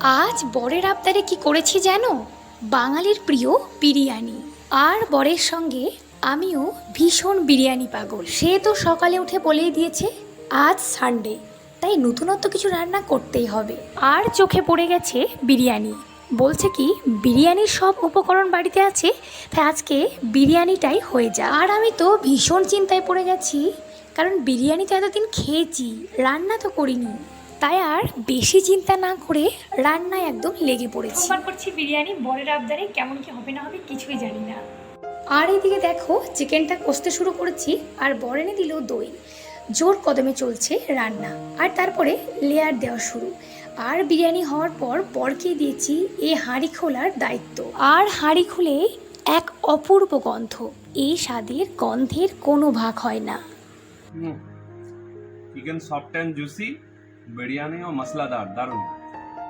আজ বরের আবদারে কি করেছি জানো? বাঙালির প্রিয় বিরিয়ানি। আর বরের সঙ্গে আমিও ভীষণ বিরিয়ানি পাগল। সে তো সকালে উঠে বলেই দিয়েছে, আজ সানডে তাই নতুনত্ব কিছু রান্না করতেই হবে। আর চোখে পড়ে গেছে বিরিয়ানি। বলছে কি, বিরিয়ানির সব উপকরণ বাড়িতে আছে, তাই আজকে বিরিয়ানিটাই হয়ে যা আর আমি তো ভীষণ চিন্তায় পড়ে গেছি, কারণ বিরিয়ানি তো এতদিন খেয়েছি, রান্না তো করিনি। তাই আর বেশি চিন্তা না করে রান্নায় একদম লেগে পড়েছি। করছি বিরিয়ানি বরের আবদারে কেমন কি হবে না হবে কিছুই জানি না। আর এদিকে দেখো চিকেনটা কষতে শুরু করেছি আর বরেনে দিল দই। জোর কদমে চলছে রান্না। আর তারপরে লেয়ার দেওয়া শুরু। আর বিরিয়ানি হওয়ার পর বরকে দিয়েছি এই হাঁড়ি খোলার দায়িত্ব। আর হাঁড়ি খুলে এক অপূর্ব গন্ধ। এই স্বাদের গন্ধের কোনো ভাগ হয় না। Chicken soft and juicy. Biryani और मसलादार दारू